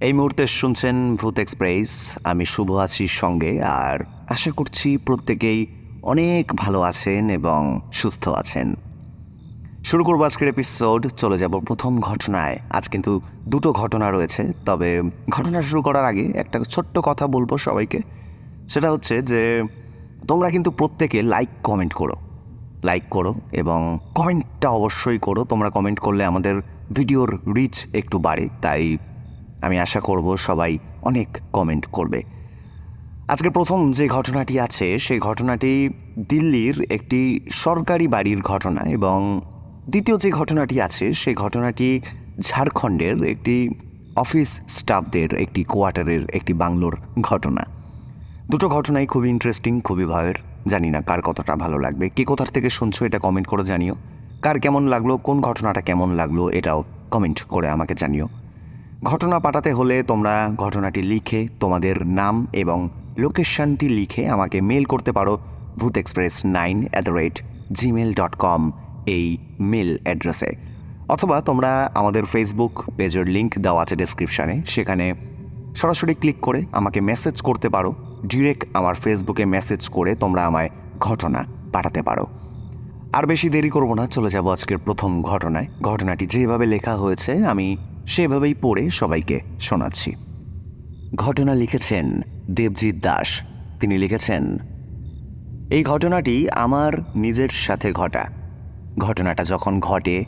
এই মুহূর্তে শুনছেন ভূত এক্সপ্রেস। আমি শুভ আছি সঙ্গে, আর আশা করছি প্রত্যেকেই অনেক ভালো আছেন এবং সুস্থ আছেন। শুরু করব আজকের এপিসোড চলে যাব প্রথম ঘটনায়। আজ কিন্তু দুটো ঘটনা রয়েছে, তবে ঘটনা শুরু করার আগে একটা ছোট্ট কথা বলব সবাইকে। সেটা হচ্ছে যে, তোমরা কিন্তু প্রত্যেকে লাইক কমেন্ট করো। লাইক করো এবং কমেন্টটা অবশ্যই করো। তোমরা কমেন্ট করলে আমাদের ভিডিওর রিচ একটু বাড়ে, তাই আমি আশা করব সবাই অনেক কমেন্ট করবে। আজকে প্রথম যে ঘটনাটি আছে, সেই ঘটনাটি দিল্লির একটি সরকারি বাড়ির ঘটনা এবং দ্বিতীয় যে ঘটনাটি আছে, সেই ঘটনাটি ঝাড়খণ্ডের একটি অফিস স্টাফদের একটি কোয়ার্টারের একটি বাংলোর ঘটনা। দুটো ঘটনাই খুবই ইন্টারেস্টিং খুবই ভয়ের। জানি না কার কতটা ভালো লাগবে। কে কোথার থেকে শুনছো এটা কমেন্ট করে জানিও। কার কেমন লাগল, কোন ঘটনাটা কেমন লাগল এটাও কমেন্ট করে আমাকে জানিও। ঘটনা পাঠাতে হলে তোমরা ঘটনাটি লিখে, তোমাদের নাম এবং লোকেশনটি লিখে আমাকে মেল করতে পারো ভূত express nine at the rate Gmail dot com এই মেল অ্যাড্রেসে। অথবা তোমরা আমাদের ফেসবুক পেজের লিঙ্ক দেওয়া আছে ডেসক্রিপশানে সেখানে সরাসরি ক্লিক করে আমাকে মেসেজ করতে পারো। ডিরেক্ট আমার ফেসবুকে মেসেজ করে তোমরা আমায় ঘটনা পাঠাতে পারো। আর বেশি দেরি করব না, চলে যাব আজকের প্রথম ঘটনায়। ঘটনাটি যেভাবে লেখা হয়েছে, আমি সেভাবেই পড়ে সবাইকে শোনাচ্ছি। ঘটনা লিখেছেন দেবজিৎ দাস। তিনি লিখেছেন, এই ঘটনাটি আমার নিজের সাথে ঘটা। ঘটনাটা যখন ঘটে,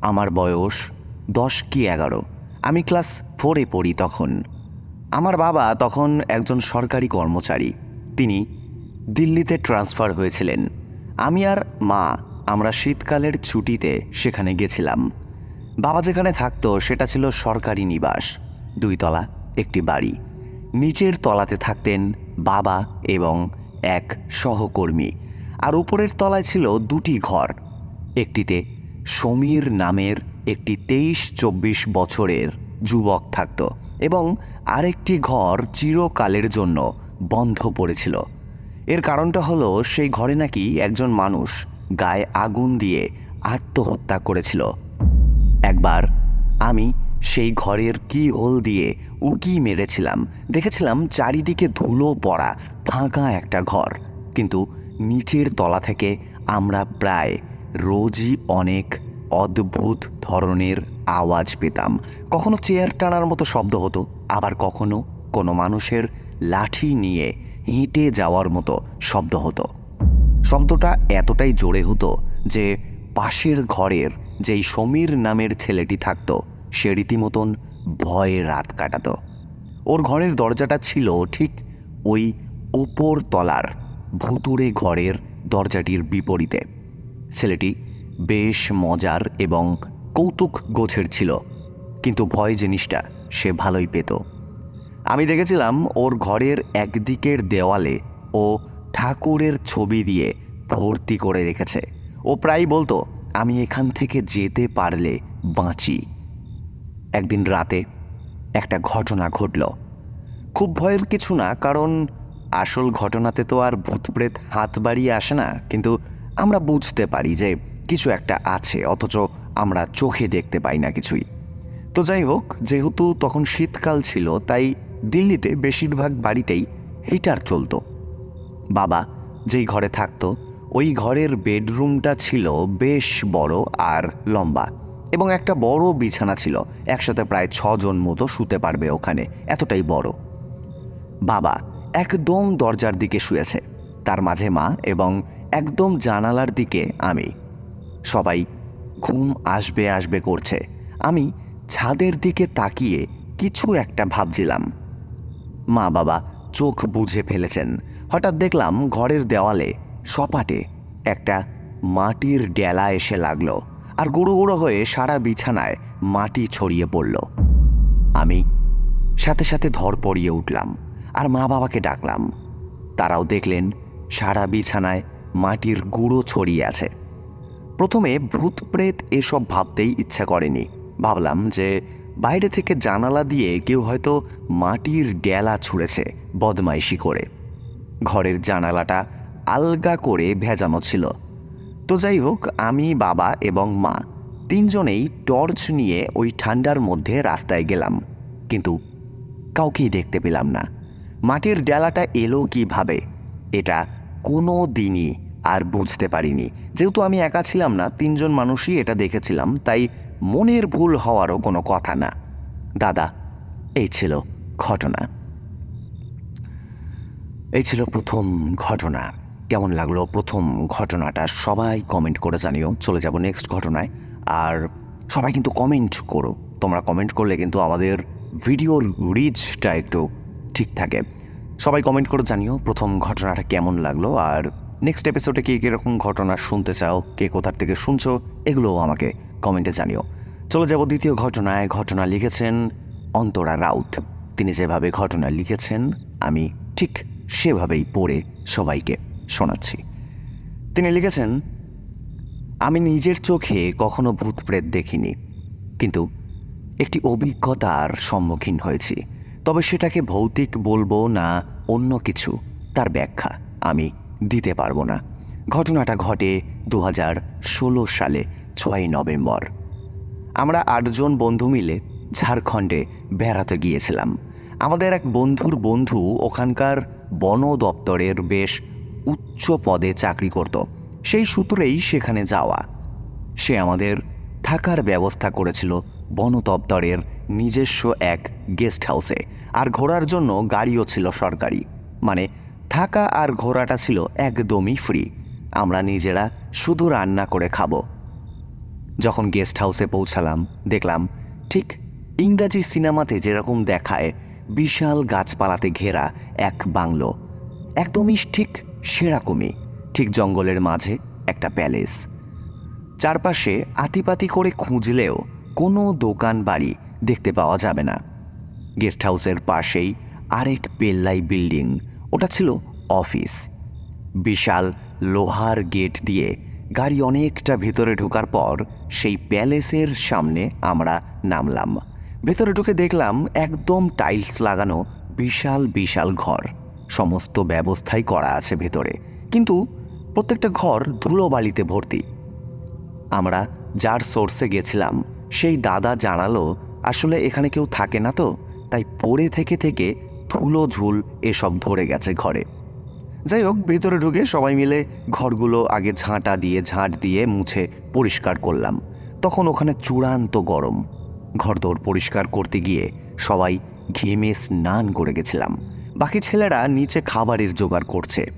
আমার বয়স দশ কি এগারো। আমি ক্লাস ফোরে পড়ি তখন। আমার বাবা তখন একজন সরকারি কর্মচারী। তিনি দিল্লিতে ট্রান্সফার হয়েছিলেন। আমি আর মা আমরা শীতকালের ছুটিতে সেখানে গেছিলাম। বাবা যেখানে থাকতো, সেটা ছিল সরকারি নিবাস। দুই তলা, একটি বাড়ি। নিচের তলাতে থাকতেন বাবা এবং এক সহকর্মী। আর উপরের তলায় ছিল দুটি ঘর। একটিতে সমীর নামের একটি তেইশ চব্বিশ বছরের যুবক থাকত এবং আরেকটি ঘর চিরকালের জন্য বন্ধ পড়েছিল। এর কারণটা হলো, সেই ঘরে নাকি একজন মানুষ গায়ে আগুন দিয়ে আত্মহত্যা করেছিল। একবার আমি সেই ঘরের কি হোল দিয়ে উকি মেরেছিলাম। দেখেছিলাম চারিদিকে ধুলো পড়া, ফাঁকা একটা ঘর। কিন্তু নিচের তলা থেকে আমরা প্রায় রোজই অনেক অদ্ভুত ধরনের আওয়াজ পেতাম। কখনো চেয়ার টানার মতো শব্দ হতো, আবার কখনো কোনো মানুষের লাঠি নিয়ে হেঁটে যাওয়ার মতো শব্দ হতো। শব্দটা এতটাই জোরে হতো যে পাশের ঘরের যেই সমীর নামের ছেলেটি থাকতো, সে রীতিমতন ভয়ে রাত কাটাত। ওর ঘরের দরজাটা ছিল ঠিক ওই ওপর তলার, ভুতুড়ে ঘরের দরজাটির বিপরীতে। ছেলেটি বেশ মজার এবং কৌতুক গোছের ছিল, কিন্তু ভয় জিনিসটা সে ভালোই পেত। আমি দেখেছিলাম ওর ঘরের একদিকের দেওয়ালে ও ঠাকুরের ছবি দিয়ে ভর্তি করে রেখেছে। ও প্রায় বলতো আমি এখান থেকে যেতে পারলে বাঁচি। একদিন রাতে একটা ঘটনা ঘটল। খুব ভয়ের কিছু না, কারণ আসল ঘটনাতে তো আর ভূতপ্রেত হাত বাড়িয়ে আসে না, কিন্তু আমরা বুঝতে পারি যে কিছু একটা আছে, অথচ আমরা চোখে দেখতে পাই না কিছুই। তো যাই হোক, যেহেতু তখন শীতকাল ছিল, তাই দিল্লিতে বেশিরভাগ বাড়িতেই হিটার চলতো। বাবা যেই ঘরে থাকতো ওই ঘরের বেডরুমটা ছিল বেশ বড় আর লম্বা এবং একটা বড় বিছানা ছিল। একসাথে প্রায় ছজন মতো শুতে পারবে ওখানে। এতটাই বড়। বাবা একদম দরজার দিকে শুয়েছে। তার মাঝে মা এবং একদম জানালার দিকে আমি। সবাই ঘুম আসবে আসবে করছে। আমি ছাদের দিকে তাকিয়ে কিছু একটা ভাবছিলাম। মা বাবা চোখ বুঝে ফেলেছেন। হঠাৎ দেখলাম ঘরের দেওয়ালে সপাটে একটা মাটির ডেলা এসে লাগল আর গুঁড়ো গুঁড়ো হয়ে সারা বিছানায় মাটি ছড়িয়ে পড়ল। আমি সাথে সাথে ধর পড়িয়ে উঠলাম আর মা বাবাকে ডাকলাম। তারাও দেখলেন সারা বিছানায় মাটির গুঁড়ো ছড়িয়ে আছে। প্রথমে ভূত প্রেত এসব ভাবতেই ইচ্ছা করেনি। ভাবলাম যে বাইরে থেকে জানালা দিয়ে কেউ হয়তো মাটির ডেলা ছুঁড়েছে বদমাইশি করে। ঘরের জানালাটা আলগা করে ভেজানো ছিল। তো যাই হোক, আমি, বাবা এবং মা তিনজনেই টর্চ নিয়ে ওই ঠান্ডার মধ্যে রাস্তায় গেলাম। কিন্তু কাউকেই দেখতে পেলাম না। মাটির ডেলাটা এলো কীভাবে, এটা কোনো দিনই আর বুঝতে পারিনি। যেহেতু আমি একা ছিলাম না, তিনজন মানুষই এটা দেখেছিলাম, তাই মনের ভুল হওয়ারও কোনো কথা না। দাদা, এই ছিল ঘটনা। এই ছিল প্রথম ঘটনা। কেমন লাগল প্রথম ঘটনাটা? সবাই কমেন্ট করে জানিও। চলে যাব নেক্সট ঘটনায়। আর সবাই কিন্তু কমেন্ট করো। তোমরা কমেন্ট করলে কিন্তু আমাদের ভিডিওর রিচটা একটু ঠিক থাকে। সবাই কমেন্ট করে জানিও প্রথম ঘটনাটা কেমন লাগল। আর নেক্সট এপিসোডে কে কীরকম ঘটনা শুনতে চাও, কে কোথার থেকে শুনছো, এগুলোও আমাকে কমেন্টে জানিও। চলে যাব দ্বিতীয় ঘটনায়। ঘটনা লিখেছেন অন্তরা রাউত। তিনি যেভাবে ঘটনা লিখেছেন, আমি ঠিক সেভাবেই পড়ে সবাইকে। শোনাচ্ছি। তিনি লিখেছেন, আমি নিজের চোখে কখনো ভূত প্রেত দেখিনি, কিন্তু একটি অভিজ্ঞতার সম্মুখীন হয়েছি। তবে সেটাকে ভৌতিক বলব না, অন্য কিছু, তার ব্যাখ্যা আমি দিতে পারব না। ঘটনাটা ঘটে দু সালে ছয় নভেম্বর। আমরা আটজন বন্ধু মিলে ঝাড়খণ্ডে বেড়াতে গিয়েছিলাম। আমাদের এক বন্ধুর বন্ধু ওখানকার বন দপ্তরের বেশ উচ্চ পদে চাকরি করত। সেই সূত্রেই সেখানে যাওয়া। সে আমাদের থাকার ব্যবস্থা করেছিল বন দপ্তরের নিজস্ব এক গেস্ট হাউসে। আর ঘোরার জন্য গাড়িও ছিল সরকারি। মানে থাকা আর ঘোরাটা ছিল একদমই ফ্রি আমরা নিজেরা শুধু রান্না করে খাব। যখন গেস্ট হাউসে পৌঁছালাম, দেখলাম ঠিক ইংরাজি সিনেমাতে যেরকম দেখায়, বিশাল গাছপালাতে ঘেরা এক বাংলো। একদমই ঠিক সেরকমই ঠিক জঙ্গলের মাঝে একটা প্যালেস। চারপাশে আতিপাতি করে খুঁজলেও কোনো দোকান বাড়ি দেখতে পাওয়া যাবে না। গেস্ট হাউসের পাশেই আরেক পেল্লাই বিল্ডিং, ওটা ছিল অফিস। বিশাল লোহার গেট দিয়ে গাড়ি অনেকটা ভেতরে ঢোকার পর সেই প্যালেসের সামনে আমরা নামলাম। ভেতরে ঢুকে দেখলাম একদম টাইলস লাগানো বিশাল বিশাল ঘর। সমস্ত ব্যবস্থাই করা আছে ভেতরে। কিন্তু প্রত্যেকটা ঘর ধুলোবালিতে ভর্তি। আমরা যার সোর্সে গেছিলাম, সেই দাদা জানালো, আসলে এখানে কেউ থাকে না তো, তাই পড়ে থেকে থেকে ধুলো ঝুল এসব ধরে গেছে ঘরে। যাই হোক, ভেতরে ঢুকে সবাই মিলে ঘরগুলো আগে ঝাঁটা দিয়ে, ঝাঁট দিয়ে মুছে পরিষ্কার করলাম। তখন ওখানে চূড়ান্ত গরম। ঘরদোর পরিষ্কার করতে গিয়ে সবাই ঘেমে স্নান করে গেছিলাম। বাকি ছেলেরা নিচে খাবারের জোগাড় করছে।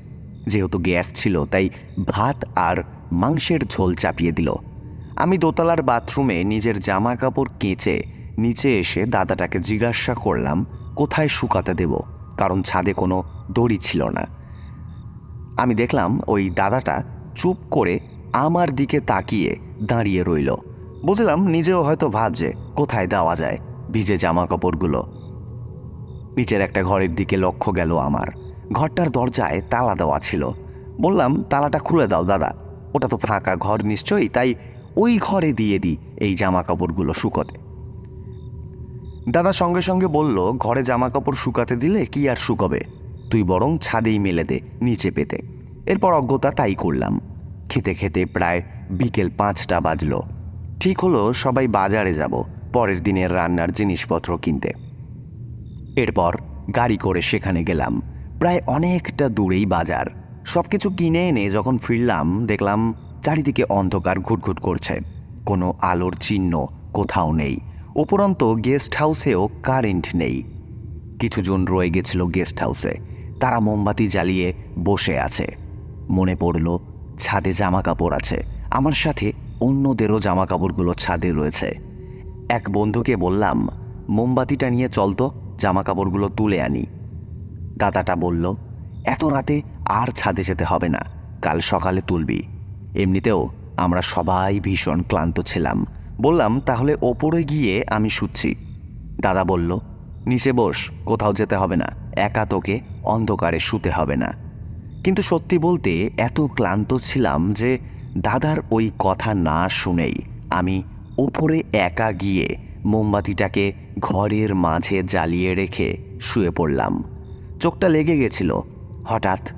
যেহেতু গ্যাস ছিল, তাই ভাত আর মাংসের ঝোল চাপিয়ে দিল। আমি দোতলার বাথরুমে নিজের জামা কাপড় কেচে নিচে এসে দাদাটাকে জিজ্ঞাসা করলাম, কোথায় শুকাতে দেব? কারণ ছাদে কোনো দড়ি ছিল না। আমি দেখলাম ওই দাদাটা চুপ করে আমার দিকে তাকিয়ে দাঁড়িয়ে রইল। বুঝলাম নিজেও হয়তো ভাবছে, কোথায় দেওয়া যায় ভিজে জামা কাপড়গুলো নিচের একটা ঘরের দিকে লক্ষ্য গেল আমার। ঘরটার দরজায় তালা দেওয়া ছিল। বললাম, তালাটা খুলে দাও দাদা। ওটা তো ফাঁকা ঘর নিশ্চয়ই, তাই ওই ঘরে দিয়ে দিই এই জামা কাপড়গুলো শুকোতে। দাদা সঙ্গে সঙ্গে বলল, ঘরে জামা কাপড় শুকাতে দিলে কি আর শুকোবে? তুই বরং ছাদেই মেলে দে, নিচে পেতে। এরপর অজ্ঞতা তাই করলাম। খেতে খেতে প্রায় বিকেল পাঁচটা বাজলো। ঠিক হলো, সবাই বাজারে যাব, পরের দিনের রান্নার জিনিসপত্র কিনতে। এরপর গাড়ি করে সেখানে গেলাম। প্রায় অনেকটা দূরেই বাজার। সব কিছু কিনে এনে যখন ফিরলাম, দেখলাম চারিদিকে অন্ধকার ঘুটঘুট করছে। কোনো আলোর চিহ্ন কোথাও নেই। উপরন্ত গেস্ট হাউসেও কারেন্ট নেই। কিছুজন রয়ে গেছিল গেস্ট হাউসে। তারা মোমবাতি জ্বালিয়ে বসে আছে। মনে পড়ল, ছাদে জামা কাপড় আছে। আমার সাথে অন্যদেরও জামা কাপড়গুলো ছাদে রয়েছে। এক বন্ধুকে বললাম, মোমবাতিটা নিয়ে চলতো জামা কাপড়গুলো তুলে আনি। দাদাটা বলল, এত রাতে আর ছাদে যেতে হবে না, কাল সকালে তুলবি। এমনিতেও আমরা সবাই ভীষণ ক্লান্ত ছিলাম। বললাম, তাহলে ওপরে গিয়ে আমি শুচ্ছি। দাদা বলল, নিচে বস, কোথাও যেতে হবে না, একা তোকে অন্ধকারে শুতে হবে না। কিন্তু সত্যি বলতে এত ক্লান্ত ছিলাম যে দাদার ওই কথা না শুনেই আমি ওপরে একা গিয়ে মোমবাতিটাকে ঘরের মাঝে জ্বালিয়ে রেখে শুয়ে পড়লাম। চোখটা লেগে গেছিল। হঠাৎ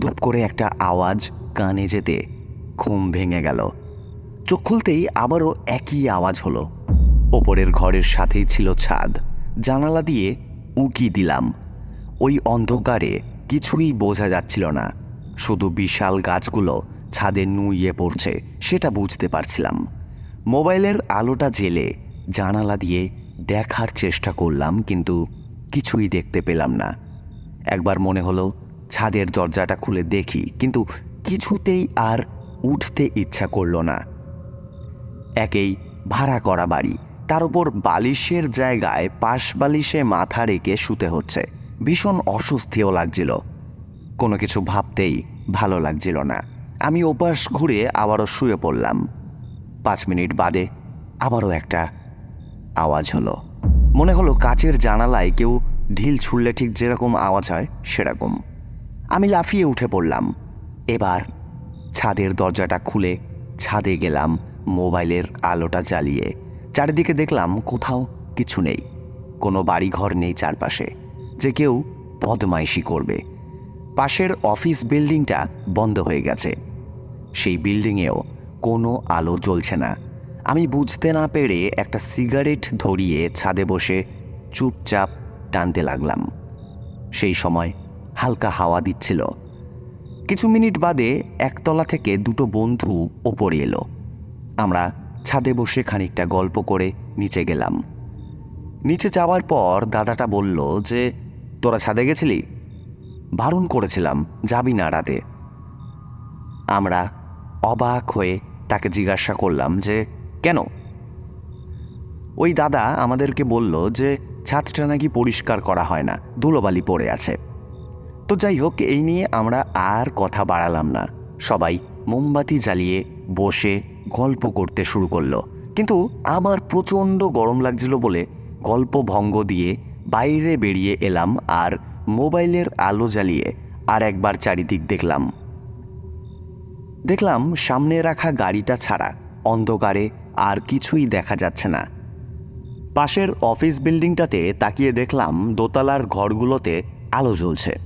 ধূপ করে একটা আওয়াজ কানে যেতে ঘুম ভেঙে গেল। চোখ খুলতেই আবারও একই আওয়াজ হলো। ওপরের ঘরের সাথেই ছিল ছাদ। জানালা দিয়ে উঁকি দিলাম। ওই অন্ধকারে কিছুই বোঝা যাচ্ছিল না। শুধু বিশাল গাছগুলো ছাদে নুইয়ে পড়ছে, সেটা বুঝতে পারছিলাম। মোবাইলের আলোটা জেলে জানালা দিয়ে দেখার চেষ্টা করলাম, কিন্তু কিছুই দেখতে পেলাম না। একবার মনে হলো, ছাদের দরজাটা খুলে দেখি, কিন্তু কিছুতেই আর উঠতে ইচ্ছা করল না। একেই ভাড়া করা বাড়ি, তার উপর বালিশের জায়গায় পাশ বালিশে মাথা রেখে শুতে হচ্ছে। ভীষণ অস্বস্তিও লাগছিল। কোনো কিছু ভাবতেই ভালো লাগছিল না। আমি ওপাশ ঘুরে আবারও শুয়ে পড়লাম। পাঁচ মিনিট বাদে আবারও একটা আওয়াজ হলো। মনে হলো কাচের জানালায় কেউ ঢিল ছুড়লে ঠিক যেরকম আওয়াজ হয় সেরকম। আমি লাফিয়ে উঠে পড়লাম। এবার ছাদের দরজাটা খুলে ছাদে গেলাম মোবাইলের আলোটা জ্বালিয়ে। চারিদিকে দেখলাম কোথাও কিছু নেই। কোনো বাড়িঘর নেই চারপাশে। যে কেউ বদমাইশি করবে। পাশের অফিস বিল্ডিংটা বন্ধ হয়ে গেছে। সেই বিল্ডিংয়েও কোনো আলো জ্বলছে না। আমি বুঝতে না পেরে একটা সিগারেট ধরিয়ে ছাদে বসে চুপচাপ টানতে লাগলাম। সেই সময় হালকা হাওয়া দিচ্ছিল। কিছু মিনিট বাদে একতলা থেকে দুটো বন্ধু ওপরে এলো। আমরা ছাদে বসে খানিকটা গল্প করে নিচে গেলাম। নিচে যাওয়ার পর দাদাটা বলল যে, তোরা ছাদে গেছিলি? বারণ করেছিলাম, যাবি না রাতে। আমরা অবাক হয়ে তাকে জিজ্ঞাসা করলাম যে কেন? ওই দাদা আমাদেরকে বলল যে ছাদটা নাকি পরিষ্কার করা হয় না, ধুলোবালি পড়ে আছে। তো যাই হোক, এই নিয়ে আমরা আর কথা বাড়ালাম না। সবাই মোমবাতি জ্বালিয়ে বসে গল্প করতে শুরু করল। কিন্তু আমার প্রচণ্ড গরম লাগছিল বলে গল্প ভঙ্গ দিয়ে বাইরে বেরিয়ে এলাম আর মোবাইলের আলো জ্বালিয়ে আর একবার চারিদিক দেখলাম। দেখলাম সামনে রাখা গাড়িটা ছাড়া অন্ধকারে আর কিছুই দেখা যাচ্ছে না। পাশের অফিস বিল্ডিংটাতে তাকিয়ে দেখলাম দোতলার ঘরগুলোতে আলো জ্বলছে।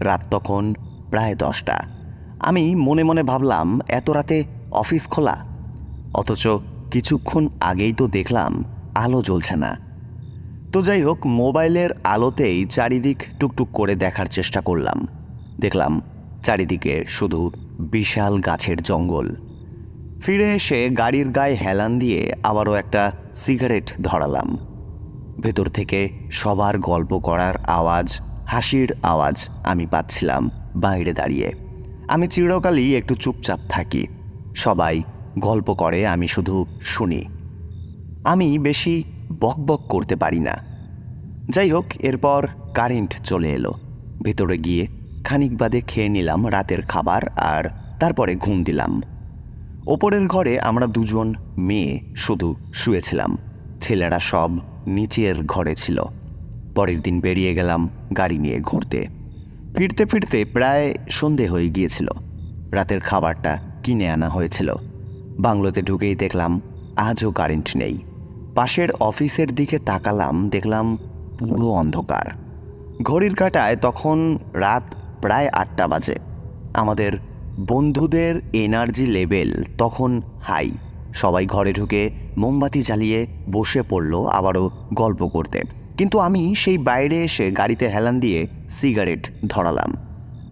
রাত তখন প্রায় দশটা। আমি মনে মনে ভাবলাম, এত রাতে অফিস খোলা। অথচ কিছুক্ষণ আগেই তো দেখলাম আলো জ্বলছে না। তো যাই হোক, মোবাইলের আলোতেই চারিদিক টুকটুক করে দেখার চেষ্টা করলাম। দেখলাম চারিদিকে শুধু বিশাল গাছের জঙ্গল। ফিরে এসে গাড়ির গায়ে হেলান দিয়ে আবারও একটা সিগারেট ধরালাম। ভেতর থেকে সবার গল্প করার আওয়াজ, হাসির আওয়াজ আমি পাচ্ছিলাম বাইরে দাঁড়িয়ে। আমি চিরকালই একটু চুপচাপ থাকি। সবাই গল্প করে, আমি শুধু শুনি। আমি বেশি বকবক করতে পারি না। যাই হোক, এরপর কারেন্ট চলে এলো। ভেতরে গিয়ে খানিক বাদে খেয়ে নিলাম রাতের খাবার আর তারপরে ঘুম দিলাম। ওপরের ঘরে আমরা দুজন মেয়ে শুধু শুয়েছিলাম। ছেলেরা সব নিচের ঘরে ছিল। পরের দিন বেরিয়ে গেলাম গাড়ি নিয়ে ঘুরতে। ফিরতে ফিরতে প্রায় সন্ধে হয়ে গিয়েছিল। রাতের খাবারটা কিনে আনা হয়েছিল। বাংলোতে ঢুকেই দেখলাম আজও কারেন্ট নেই। পাশের অফিসের দিকে তাকালাম, দেখলাম পুরো অন্ধকার। ঘড়ির কাঁটায় তখন রাত প্রায় আটটা বাজে। আমাদের বন্ধুদের এনার্জি লেভেল তখন হাই সবাই ঘরে ঢুকে মোমবাতি জ্বালিয়ে বসে পড়ল আবারও গল্প করতে। কিন্তু আমি সেই বাইরে এসে গাড়িতে হেলান দিয়ে সিগারেট ধরালাম।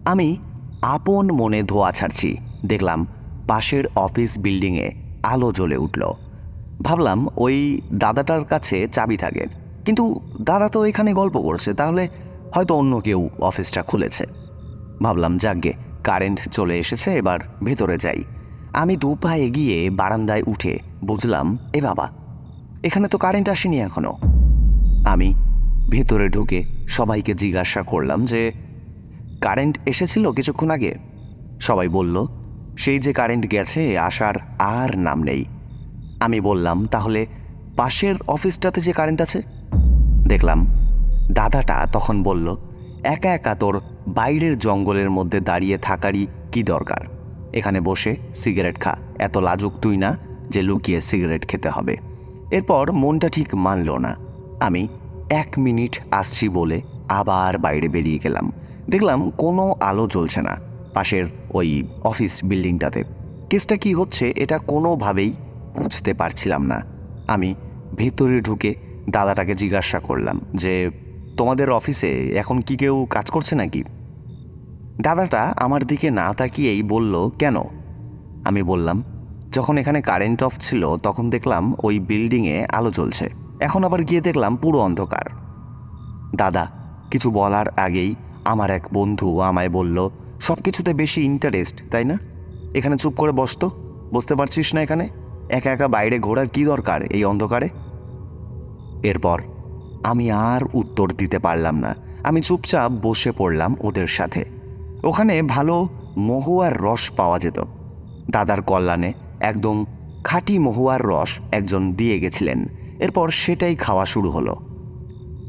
আমি আপন মনে ধোয়া ছাড়ছি। দেখলাম পাশের অফিস বিল্ডিংয়ে আলো জ্বলে উঠল। ভাবলাম ওই দাদাটার কাছে চাবি থাকে। কিন্তু দাদা তো এখানে গল্প করছে, তাহলে হয়তো অন্য কেউ অফিসটা খুলেছে। ভাবলাম যাকগে কারেন্ট চলে এসেছে, এবার ভেতরে যাই। আমি দু পা এগিয়ে বারান্দায় উঠে বুঝলাম, এ বাবা, এখানে তো কারেন্ট আসেনি এখনও। আমি ভেতরে ঢুকে সবাইকে জিজ্ঞাসা করলাম যে, কারেন্ট এসেছিল কিছুক্ষণ আগে? সবাই বলল, সেই যে কারেন্ট গেছে, আসার আর নাম নেই। আমি বললাম, তাহলে পাশের অফিসটাতে যে কারেন্ট আছে? দেখলাম দাদাটা তখন বলল একা একা তোর বাইরের জঙ্গলের মধ্যে দাঁড়িয়ে থাকারই কি দরকার? এখানে বসে সিগারেট খা। এত লাজুক তুই না যে লুকিয়ে সিগারেট খেতে হবে। এরপর মনটা ঠিক মানল না। আমি এক মিনিট আসছি বলে আবার বাইরে বেরিয়ে গেলাম। দেখলাম কোনো আলো জ্বলছে না পাশের ওই অফিস বিল্ডিংটাতে। কেসটা কি হচ্ছে এটা কোনোভাবেই বুঝতে পারছিলাম না। আমি ভেতরে ঢুকে দাদাটাকে জিজ্ঞাসা করলাম যে তোমাদের অফিসে এখন কি কেউ কাজ করছে নাকি? দাদাটা আমার দিকে না তাকিয়েই বলল, কেন? আমি বললাম, যখন এখানে কারেন্ট অফ ছিল, তখন দেখলাম ওই বিল্ডিংয়ে আলো জ্বলছে। এখন আবার গিয়ে দেখলাম পুরো অন্ধকার। দাদা, কিছু বলার আগেই আমার এক বন্ধু আমায় বলল সব কিছুতে বেশি ইন্টারেস্ট তাই না? এখানে চুপ করে বসতো বুঝতে পারছিস না এখানে? একা একা বাইরে ঘোরার কি দরকার এই অন্ধকারে? এরপর আমি আর উত্তর দিতে পারলাম না। আমি চুপচাপ বসে পড়লাম ওদের সাথে। ওখানে ভালো মহুয়ার রস পাওয়া যেত। দাদার কল্যাণে একদম খাঁটি মহুয়ার রস একজন দিয়ে গেছিলেন। এরপর সেটাই খাওয়া শুরু হলো।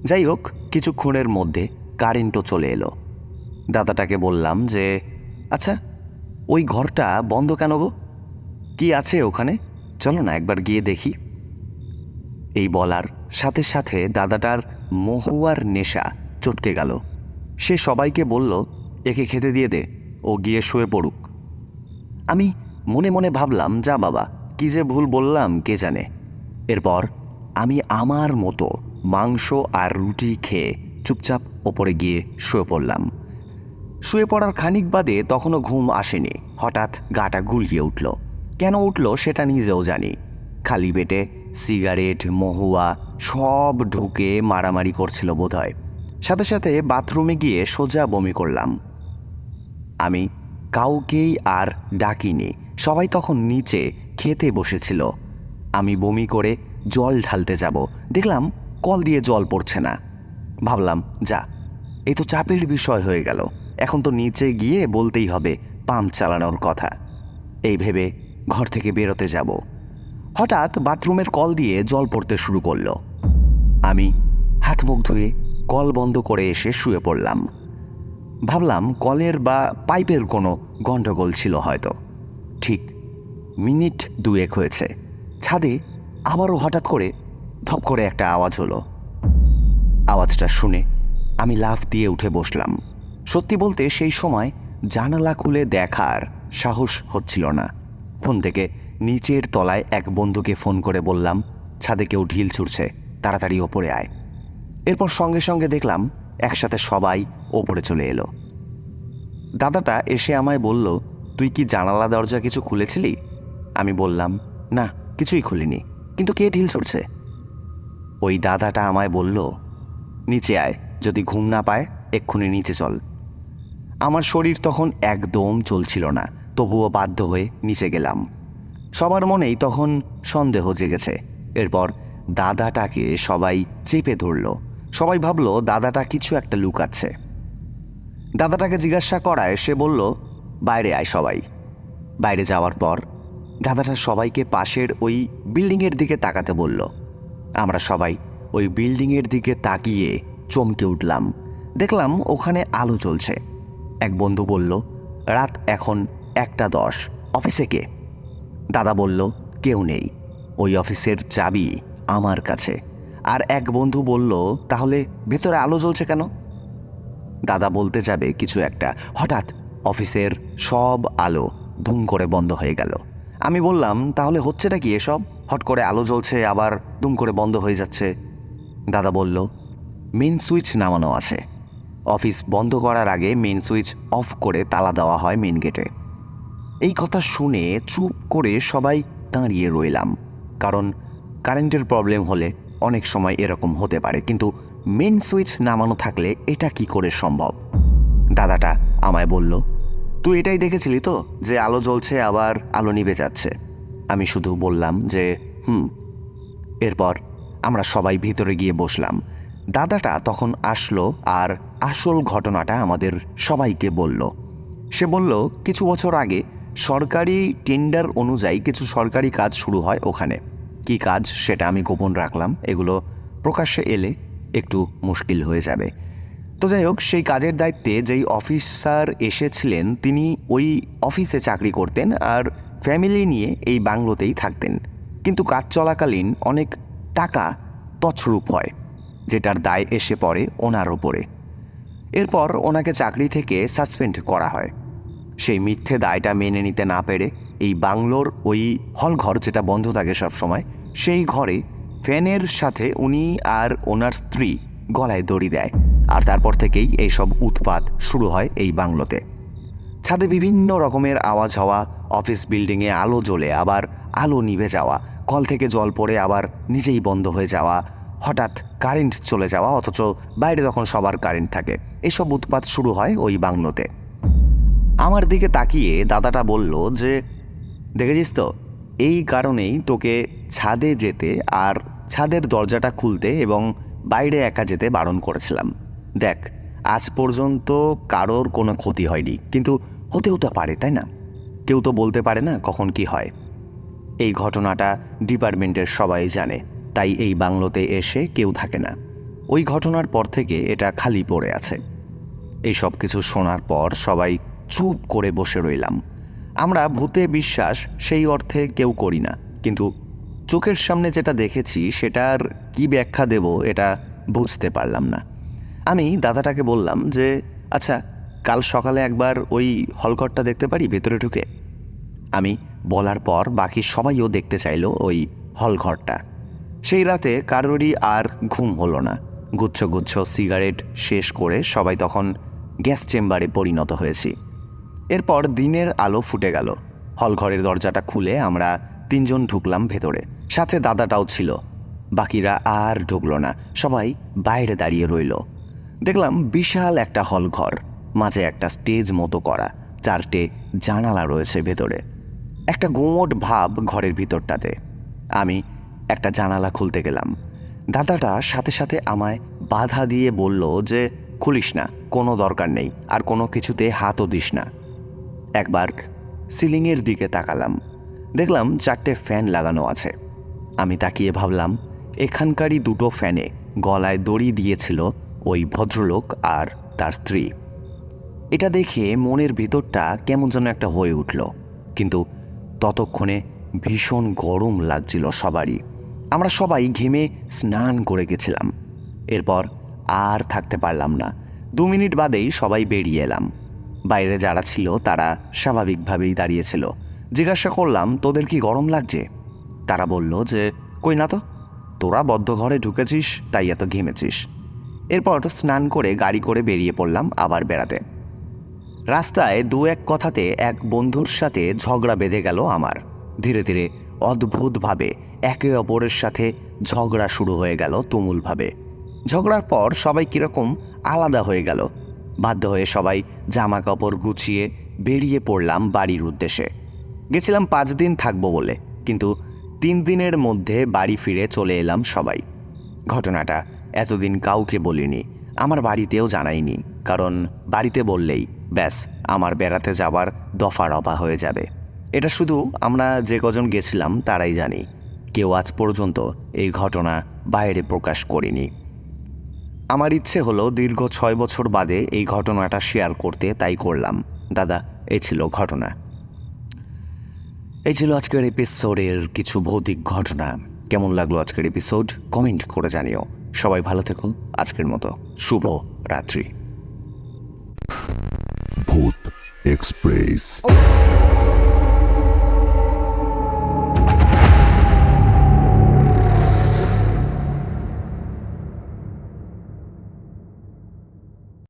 যাই হোক, কিছুক্ষণের মধ্যে কারেন্টও চলে এলো। দাদাটাকে বললাম যে আচ্ছা ওই ঘরটা বন্ধ কেন গো? কী আছে ওখানে? চলো না একবার গিয়ে দেখি। এই বলার সাথে সাথে দাদাটার মহুয়ার নেশা চটকে গেল। সে সবাইকে বলল, একে খেতে দিয়ে দে, ও গিয়ে শুয়ে পড়ুক। আমি মনে মনে ভাবলাম, যা বাবা, কি যে ভুল বললাম, কে জানে? এরপর আমি আমার মতো মাংস আর রুটি খেয়ে চুপচাপ ওপরে গিয়ে শুয়ে পড়লাম। শুয়ে পড়ার খানিক বাদে তখনও ঘুম আসেনি। হঠাৎ গাটা গুলিয়ে উঠল। কেন উঠল সেটা নিজেও জানি। খালি পেটে সিগারেট, মহুয়া, সব ঢুকে মারামারি করছিল বোধহয়। সাথে সাথে বাথরুমে গিয়ে সোজা বমি করলাম। আমি কাউকেই আর ডাকিনি। সবাই তখন নিচে খেতে বসেছিল। আমি বমি করে জল ঢালতে যাব। দেখলাম কল দিয়ে জল পড়ছে না। ভাবলাম, যা এই তো চাপের বিষয় হয়ে গেল। এখন তো নিচে গিয়ে বলতেই হবে পাম্প চালানোর কথা। এই ভেবে ঘর থেকে বেরোতে যাব। হঠাৎ বাথরুমের কল দিয়ে জল পড়তে শুরু করল। আমি হাত মুখ ধুয়ে কল বন্ধ করে এসে শুয়ে পড়লাম। ভাবলাম কলের বা পাইপের কোনো গণ্ডগোল ছিল হয়তো। ঠিক মিনিট দুয়েক হয়েছে। ছাদে আবারও হঠাৎ করে ধপ করে একটা আওয়াজ হলো। আওয়াজটা শুনে আমি লাফ দিয়ে উঠে বসলাম। সত্যি বলতে সেই সময় জানালা খুলে দেখার সাহস হচ্ছিল না। ফোন থেকে নিচের তলায় এক বন্ধুকে ফোন করে বললাম, ছাদে কেউ ঢিল ছুটছে তাড়াতাড়ি ওপরে আয়। এরপর সঙ্গে সঙ্গে দেখলাম, একসাথে সবাই ওপরে চলে এলো। দাদাটা এসে আমায় বলল, তুই কি জানালা দরজা কিছু খুলেছিলি? আমি বললাম, না, কিছুই খুলিনি, কিন্তু কে ঢিল ছুটছে ওই দাদাটা আমায় বলল, নিচে আয়, যদি ঘুম না পায়, এক্ষুনি নিচে চল। আমার শরীর তখন একদম চলছিল না, তবুও বাধ্য হয়ে নিচে গেলাম। সবার মনেই তখন সন্দেহ জেগেছে। এরপর দাদাটাকে সবাই চেপে ধরল। সবাই ভাবলো, দাদাটা কিছু একটা লুকাচ্ছে। দাদাটাকে জিজ্ঞাসা করায় সে বলল, বাইরে আয় সবাই। বাইরে যাওয়ার পর দাদাটা সবাইকে পাশের ওই বিল্ডিংয়ের দিকে তাকাতে বলল। আমরা সবাই ওই বিল্ডিংয়ের দিকে তাকিয়ে চমকে উঠলাম। দেখলাম ওখানে আলো জ্বলছে। এক বন্ধু বলল, রাত এখন একটা দশ। অফিসে কে? দাদা বলল, কেউ নেই। ওই অফিসের চাবি আমার কাছে। আর এক বন্ধু বলল, তাহলে ভেতরে আলো জ্বলছে কেন? দাদা বলতে যাবে কিছু একটা। হঠাৎ অফিসের সব আলো ধুম করে বন্ধ হয়ে গেল। আমি বললাম, তাহলে হচ্ছেটা কি এসব? হট করে আলো জ্বলছে, আবার দুম করে বন্ধ হয়ে যাচ্ছে। দাদা বলল মেন সুইচ নামানো আছে। অফিস বন্ধ করার আগে মেন সুইচ অফ করে তালা দেওয়া হয় মেন গেটে। এই কথা শুনে চুপ করে সবাই দাঁড়িয়ে রইলাম। কারণ কারেন্টের প্রবলেম হলে অনেক সময় এরকম হতে পারে, কিন্তু মেন সুইচ নামানো থাকলে এটা কি করে সম্ভব? দাদাটা আমায় বলল, তুই এটাই দেখেছিলি তো যে আলো জ্বলছে আবার আলো নিভে যাচ্ছে? আমি শুধু বললাম যে, হুম। এরপর আমরা সবাই ভিতরে গিয়ে বসলাম। দাদাটা তখন আসলো আর আসল ঘটনাটা আমাদের সবাইকে বলল। সে বলল, কিছু বছর আগে সরকারি টেন্ডার অনুযায়ী কিছু সরকারি কাজ শুরু হয় ওখানে। কি কাজ সেটা আমি গোপন রাখলাম, এগুলো প্রকাশ্যে এলে একটু মুশকিল হয়ে যাবে। তো যাই হোক, সেই কাজের দায়িত্বে যেই অফিসার এসেছিলেন, তিনি ওই অফিসে চাকরি করতেন আর ফ্যামিলি নিয়ে এই বাংলোতেই থাকতেন। কিন্তু কাজ চলাকালীন অনেক টাকা তছরূপ হয়, যেটার দায় এসে পড়ে ওনার ওপরে। এরপর ওনাকে চাকরি থেকে সাসপেন্ড করা হয়। সেই মিথ্যে দায়টা মেনে নিতে না পেরে এই বাংলোর ওই হল ঘর যেটা বন্ধ থাকে সব সময়, সেই ঘরে ফ্যানের সাথে উনি আর ওনার স্ত্রী গলায় দড়ি দেয়। আর তারপর থেকেই এইসব উৎপাত শুরু হয় এই বাংলোতে। ছাদে বিভিন্ন রকমের আওয়াজ হওয়া, অফিস বিল্ডিংয়ে আলো জ্বলে, আবার আলো নিভে যাওয়া, কল থেকে জল পড়ে, আবার নিজেই বন্ধ হয়ে যাওয়া, হঠাৎ কারেন্ট চলে যাওয়া, অথচ বাইরে তখন সবার কারেন্ট থাকে। এসব উৎপাত শুরু হয় ওই বাংলোতে। আমার দিকে তাকিয়ে দাদাটা বলল যে, দেখেছিস তো, এই কারণেই তোকে ছাদে যেতে আর ছাদের দরজাটা খুলতে এবং বাইরে একা যেতে বারণ করেছিলাম। দেখ, আজ পর্যন্ত কারোর কোনো ক্ষতি হয়নি, কিন্তু হতেও তো পারে, তাই না? কেউ তো বলতে পারে না কখন কি হয়। এই ঘটনাটা ডিপার্টমেন্টের সবাই জানে, তাই এই বাংলোতে এসে কেউ থাকে না। ওই ঘটনার পর থেকে এটা খালি পড়ে আছে। এই সব কিছু শোনার পর সবাই চুপ করে বসে রইলাম। আমরা ভূতে বিশ্বাস সেই অর্থে কেউ করি না, কিন্তু চোখের সামনে যেটা দেখেছি সেটার কি ব্যাখ্যা দেব এটা বুঝতে পারলাম না। আমি দাদাটাকে বললাম যে আচ্ছা কাল সকালে একবার ওই হলঘরটা দেখতে পারি ভেতরে ঢুকে? আমি বলার পর বাকি সবাইও দেখতে চাইলো ওই হলঘরটা। সেই রাতে কারোরই আর ঘুম হলো না। গুচ্ছ গুচ্ছ সিগারেট শেষ করে সবাই তখন গ্যাস চেম্বারে পরিণত হয়েছি। এরপর দিনের আলো ফুটে গেল। হলঘরের দরজাটা খুলে আমরা তিনজন ঢুকলাম ভেতরে। সাথে দাদাটাও ছিল। বাকিরা আর ঢুকলো না। সবাই বাইরে দাঁড়িয়ে রইল। দেখলাম বিশাল একটা হলঘর মাঝে একটা স্টেজ মতো করা। চারটে জানালা রয়েছে ভেতরে। একটা গোমট ভাব ঘরের ভিতরটাতে। আমি একটা জানালা খুলতে গেলাম। দাদাটা সাথে সাথে আমায় বাধা দিয়ে বলল যে, খুলিস না, কোনো দরকার নেই। আর কোনো কিছুতে হাতও দিস না। একবার সিলিংয়ের দিকে তাকালাম। দেখলাম চারটে ফ্যান লাগানো আছে। আমি তাকিয়ে ভাবলাম, এখানকারই দুটো ফ্যানে গলায় দড়ি দিয়েছিল ওই ভদ্রলোক আর তার স্ত্রী। এটা দেখে মনের ভেতরটা কেমন যেন একটা হয়ে উঠল। কিন্তু ততক্ষণে ভীষণ গরম লাগছিল সবারই। আমরা সবাই ঘেমে স্নান করে গেছিলাম। এরপর আর থাকতে পারলাম না। দু মিনিট বাদেই সবাই বেরিয়ে এলাম। বাইরে যারা ছিল, তারা স্বাভাবিকভাবেই দাঁড়িয়েছিল। জিজ্ঞাসা করলাম, তোদের কি গরম লাগছে? তারা বলল যে, কই না তো, তোরা বদ্ধ ঘরে ঢুকেছিস, তাই এত ঘেমেছিস। এরপর স্নান করে গাড়ি করে বেরিয়ে পড়লাম আবার বেড়াতে। রাস্তায় দু এক কথাতে এক বন্ধুর সাথে ঝগড়া বেঁধে গেল আমার। ধীরে ধীরে অদ্ভুতভাবে একে অপরের সাথে ঝগড়া শুরু হয়ে গেল তুমুলভাবে। ঝগড়ার পর সবাই কীরকম আলাদা হয়ে গেল। বাধ্য হয়ে সবাই জামা কাপড় গুছিয়ে বেরিয়ে পড়লাম বাড়ির উদ্দেশ্যে। গেছিলাম পাঁচ দিন থাকব বলে, কিন্তু তিন দিনের মধ্যে বাড়ি ফিরে চলে এলাম সবাই। ঘটনাটা এতদিন কাউকে বলিনি, আমার বাড়িতেও জানাইনি, কারণ বাড়িতে বললেই ব্যাস, আমার বেড়াতে যাবার দফা রফা হয়ে যাবে। এটা শুধু আমরা যে কজন গেছিলাম তারাই জানি, কেউ আজ পর্যন্ত এই ঘটনা বাইরে প্রকাশ করিনি। আমার ইচ্ছে হলো দীর্ঘ ছয় বছর বাদে এই ঘটনাটা শেয়ার করতে, তাই করলাম। দাদা এই ছিল ঘটনা। এই ছিল আজকের এপিসোডের কিছু ভৌতিক ঘটনা। কেমন লাগল আজকের এপিসোড কমেন্ট করে জানিও। সবাই ভালো থেকো আজকের মতো শুভ রাত্রি। ভূত এক্সপ্রেস।